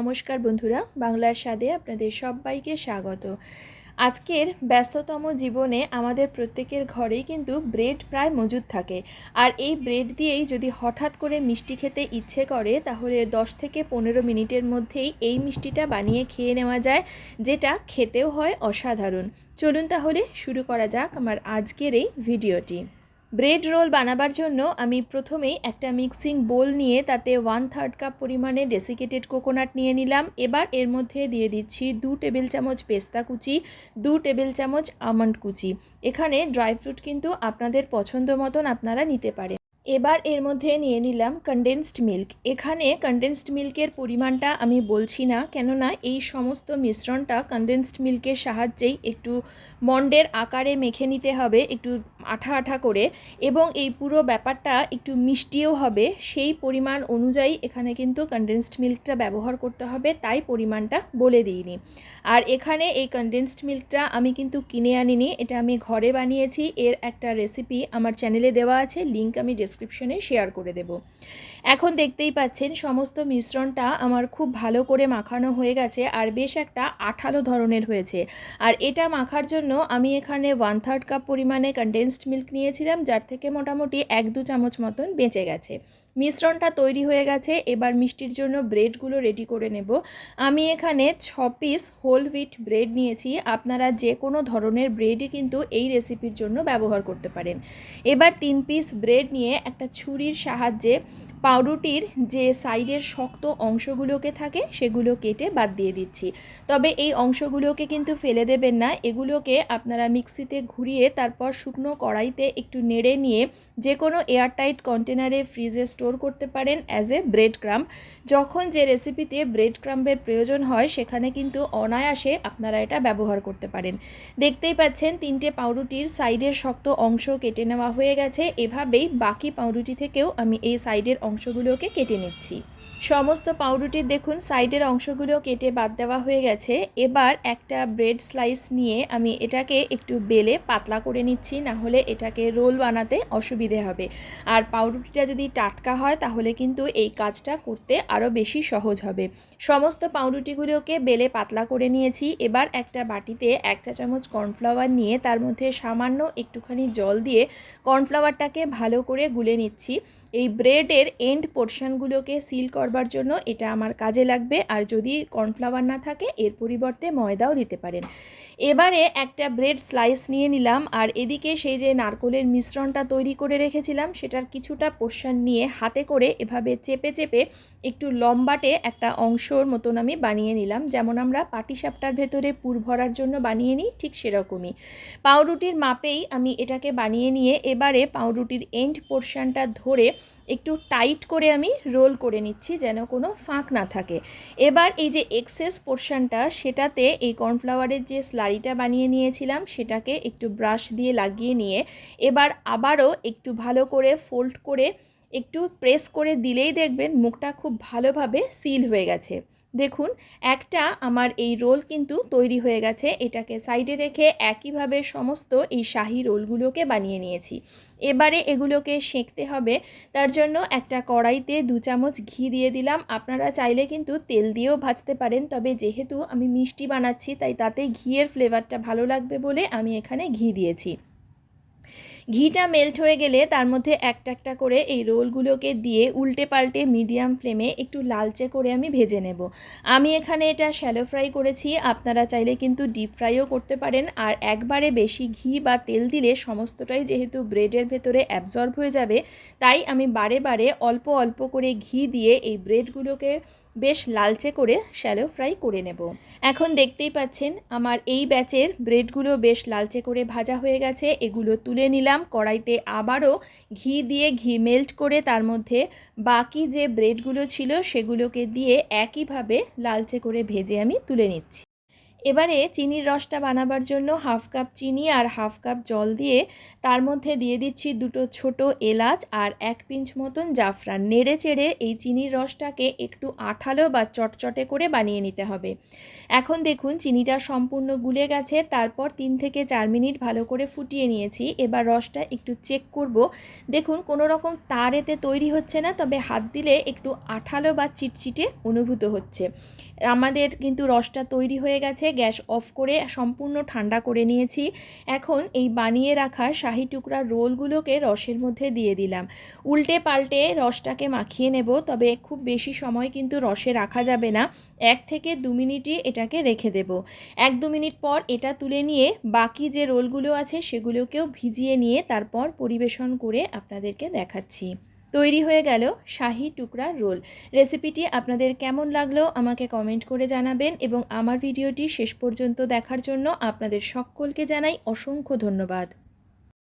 নমস্কার বন্ধুরা, বাংলার স্বাদে আপনাদের সবাইকে স্বাগত। আজকের ব্যস্ততম জীবনে আমাদের প্রত্যেকের ঘরেই কিন্তু ব্রেড প্রায় মজুদ থাকে। আর এই ব্রেড দিয়েই যদি হঠাৎ করে মিষ্টি খেতে ইচ্ছে করে, তাহলে দশ থেকে পনেরো মিনিটের মধ্যেই এই মিষ্টিটা বানিয়ে খেয়ে নেওয়া যায়, যেটা খেতেও হয় অসাধারণ। চলুন তাহলে শুরু করা যাক আমার আজকের এই ভিডিওটি। ব্রেড রোল বানাবার জন্য আমি প্রথমেই একটা মিক্সিং বোল নিয়ে তাতে ওয়ান থার্ড কাপ পরিমাণে ডেসিকেটেড কোকোনাট নিয়ে নিলাম। এবার এর মধ্যে দিয়ে দিচ্ছি দু টেবিল চামচ পেস্তা কুচি, দু টেবিল চামচ আমন্ড কুচি। এখানে ড্রাই ফ্রুট কিন্তু আপনাদের পছন্দ মতন আপনারা নিতে পারেন। এবার এর মধ্যে নিয়ে নিলাম কনডেন্সড মিল্ক এখানে কনডেন্সড মিল্কের পরিমাণটা আমি বলছি না, কেননা এই সমস্ত মিশ্রণটা কনডেন্সড মিল্কের সাহায্যেই একটু মন্ডের আকারে মেখে নিতে হবে, একটু আঠা আঠা করে এবং এই পুরো ব্যাপারটা একটু মিষ্টিও হবে, সেই পরিমাণ অনুযায়ী এখানে কিন্তু কনডেন্সড মিল্কটা ব্যবহার করতে হবে, তাই পরিমাণটা বলে দিইনি। আর এখানে এই কনডেন্সড মিল্কটা আমি কিন্তু কিনে আনিনি, এটা আমি ঘরে বানিয়েছি, এর একটা রেসিপি আমার চ্যানেলে দেওয়া আছে লিঙ্ক আমি ডেসক্রিপশনে শেয়ার করে দেব। এখন দেখতেই পাচ্ছেন সমস্ত মিশ্রণটা আমার খুব ভালো করে মাখানো হয়ে গেছে আর বেশ একটা আঠালো ধরনের হয়েছে। আর এটা মাখার জন্য আমি এখানে ওয়ান থার্ড কাপ পরিমাণে কনডেন্সড মিল্ক নিয়েছিলাম, যার থেকে মোটামুটি এক দু চামচ মতন বেঁচে গেছে। মিশ্রণটা তৈরি হয়ে গেছে, এবার মিষ্টির জন্য ব্রেডগুলো রেডি করে নেব। আমি এখানে ছ পিস হোল হুইট ব্রেড নিয়েছি, আপনারা যে কোনো ধরনের ব্রেডই কিন্তু এই রেসিপির জন্য ব্যবহার করতে পারেন। এবার তিন পিস ব্রেড নিয়ে একটা ছুরির সাহায্যে পাউরুটির যে সাইডের শক্ত অংশগুলোকে থাকে, সেগুলো কেটে বাদ দিয়ে দিচ্ছি। তবে এই অংশগুলোকে কিন্তু ফেলে দেবেন না। এগুলোকে আপনারা মিক্সিতে ঘুরিয়ে, তারপর শুকনো কড়াইতে একটু নেড়ে নিয়ে যে কোনো এয়ারটাইট কন্টেনারে ফ্রিজে স্টোর করতে পারেন অ্যাজ এ ব্রেড ক্রাম্প যখন যে রেসিপিতে ব্রেড ক্রাম্পের প্রয়োজন হয়, সেখানে কিন্তু অনায়াসে আপনারা এটা ব্যবহার করতে পারেন। দেখতেই পাচ্ছেন, তিনটে পাউরুটির সাইডের শক্ত অংশ কেটে নেওয়া হয়ে গেছে। এভাবেই বাকি পাউরুটি থেকেও আমি এই সাইডের অংশগুলোকে কেটে নিচ্ছি। সমস্ত পাউরুটির দেখুন, সাইডের অংশগুলো কেটে বাদ দেওয়া হয়ে গেছে। এবার একটা ব্রেড স্লাইস নিয়ে আমি এটাকে একটু বেলে পাতলা করে নিচ্ছি, না হলে এটাকে রোল বানাতে অসুবিধে হবে। আর পাউরুটিটা যদি টাটকা হয়, তাহলে কিন্তু এই কাজটা করতে আরও বেশি সহজ হবে। সমস্ত পাউরুটিগুলোকে বেলে পাতলা করে নিয়েছি। এবার একটা বাটিতে এক চা চামচ কর্নফ্লাওয়ার নিয়ে তার মধ্যে সামান্য একটুখানি জল দিয়ে কর্নফ্লাওয়ারটাকে ভালো করে গুলে নিচ্ছি। এই ব্রেডের এন্ড পোর্শনগুলোকে সিল করবার জন্য এটা আমার কাজে লাগবে। আর যদি কর্নফ্লাওয়ার না থাকে, এর পরিবর্তে ময়দাও দিতে পারেন। এবারে একটা ব্রেড স্লাইস নিয়ে নিলাম আর এদিকে সেই যে নারকোলের মিশ্রণটা তৈরি করে রেখেছিলাম, সেটার কিছুটা পোর্শন নিয়ে হাতে করে এভাবে চেপে চেপে একটু লম্বাটে একটা অংশর মতন আমি বানিয়ে নিলাম। যেমন আমরা পাটিসাপটার ভেতরে পুর ভরার জন্য বানিয়ে নিই, ঠিক সেরকমই। পাউরুটির মাপেই আমি এটাকে বানিয়ে নিয়ে এবারে পাউরুটির এন্ড পোর্শনটা ধরে একটু টাইট করে আমি রোল করে নিচ্ছি যেন কোনো ফাঁক না থাকে। এবার এই যে এক্সেস পোর্শনটা সেটাতে এই কর্নফ্লাওয়ারের যে স্লারিটা বানিয়ে নিয়েছিলাম, সেটাকে একটু ব্রাশ দিয়ে লাগিয়ে নিয়ে এবার আবারও একটু ভালো করে ফোল্ড করে একটু প্রেস করে দিলেই দেখবেন মুখটা খুব ভালোভাবে সিল হয়ে গেছে। দেখুন, একটা আমার এই রোল কিন্তু তৈরি হয়ে গেছে। এটাকে সাইডে রেখে একইভাবে সমস্ত এই শাহি রোলগুলোকে বানিয়ে নিয়েছি। এবারে এগুলোকে সেঁকতে হবে। তার জন্য একটা কড়াইতে দু চামচ ঘি দিয়ে দিলাম। আপনারা চাইলে কিন্তু তেল দিয়েও ভাজতে পারেন, তবে যেহেতু আমি মিষ্টি বানাচ্ছি, তাই তাতে ঘিয়ের ফ্লেভারটা ভালো লাগবে বলে আমি এখানে ঘি দিয়েছি। ঘিটা মেল্ট হয়ে গেলে তার মধ্যে একটা একটা করে এই রোলগুলোকে দিয়ে উল্টে পাল্টে মিডিয়াম ফ্লেমে একটু লালচে করে আমি ভেজে নেব। আমি এখানে এটা শ্যালো ফ্রাই করেছি, আপনারা চাইলে কিন্তু ডিপ ফ্রাইও করতে পারেন। আর একবারে বেশি ঘি বা তেল দিলে সমস্তটাই যেহেতু ব্রেডের ভেতরে অ্যাবজর্ব হয়ে যাবে, তাই আমি বারে বারে অল্প অল্প করে ঘি দিয়ে এই ব্রেডগুলোকে বেশ লালচে করে শ্যালো ফ্রাই করে নেব। এখন দেখতেই পাচ্ছেন আমার এই ব্যাচের ব্রেডগুলো বেশ লালচে করে ভাজা হয়ে গেছে। এগুলো তুলে নিলাম। কড়াইতে আবারও ঘি দিয়ে ঘি মেল্ট করে তার মধ্যে বাকি যে ব্রেডগুলো ছিল সেগুলোকে দিয়ে একইভাবে লালচে করে ভেজে আমি তুলে নিচ্ছি। এবারে চিনির রসটা বানাবার জন্য হাফ কাপ চিনি আর হাফ কাপ জল দিয়ে তার মধ্যে দিয়ে দিচ্ছি দুটো ছোট এলাচ আর এক পিঞ্চ মতন জাফরান। নেড়ে চেড়ে এই চিনির রসটাকে একটু আঠালো বা চটচটে করে বানিয়ে নিতে হবে। এখন দেখুন চিনিটা সম্পূর্ণ গুলে গেছে, তারপর তিন থেকে চার মিনিট ভালো করে ফুটিয়ে নিয়েছি। এবার রসটা একটু চেক করব। দেখুন কোনো রকম তার এতে তৈরি হচ্ছে না, তবে হাত দিলে একটু আঠালো বা চিটচিটে অনুভূত হচ্ছে। আমাদের কিন্তু রসটা তৈরি হয়ে গেছে গ্যাস অফ করে সম্পূর্ণ ঠান্ডা করে নিয়েছি। এখন এই বানিয়ে রাখা শাহি টুকরা রোলগুলোকে রসের মধ্যে দিয়ে দিলাম। উল্টে পাল্টে রসটাকে মাখিয়ে নেব, তবে খুব বেশি সময় কিন্তু রসে রাখা যাবে না। এক থেকে দু মিনিটই এটাকে রেখে দেব। এক দু মিনিট পর এটা তুলে নিয়ে বাকি যে রোলগুলো আছে সেগুলোকেও ভিজিয়ে নিয়ে তারপর পরিবেশন করে আপনাদেরকে দেখাচ্ছি। তৈরি হয়ে গেল শাহি টুকরা রোল। রেসিপিটি আপনাদের কেমন লাগল আমাকে কমেন্ট করে জানাবেন এবং আমার ভিডিওটি শেষ পর্যন্ত দেখার জন্য আপনাদের সকলকে জানাই অসংখ্য ধন্যবাদ।